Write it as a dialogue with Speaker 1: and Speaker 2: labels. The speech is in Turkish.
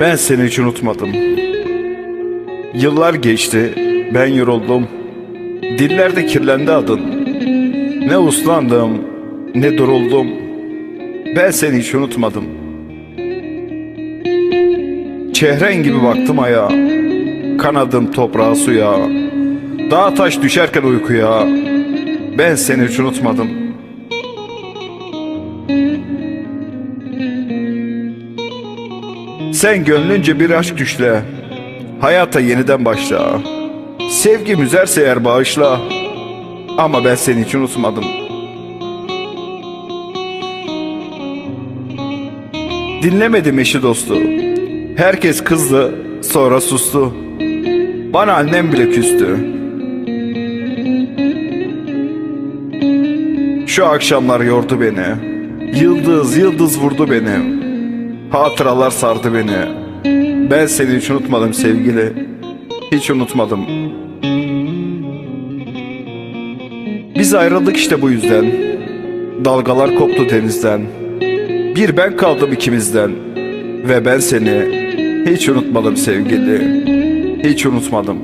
Speaker 1: Ben seni hiç unutmadım. Yıllar geçti, ben yoruldum. Dillerde kirlendi adın. Ne uslandım, ne duruldum. Ben seni hiç unutmadım. Çehren gibi baktım aya. Kanadım toprağa suya. Dağ taş düşerken uykuya. Ben seni hiç unutmadım. Sen gönlünce bir aşk düşle. Hayata yeniden başla. Sevgim üzerse eğer bağışla. Ama ben seni hiç unutmadım. Dinlemedim eşi dostu. Herkes kızdı, sonra sustu. Bana annem bile küstü. Şu akşamlar yordu beni. Yıldız yıldız vurdu beni. Hatıralar sardı beni. Ben seni hiç unutmadım sevgili. Hiç unutmadım. Biz ayrıldık işte bu yüzden. Dalgalar koptu denizden. Bir ben kaldım ikimizden. Ve ben seni hiç unutmadım sevgili. Hiç unutmadım.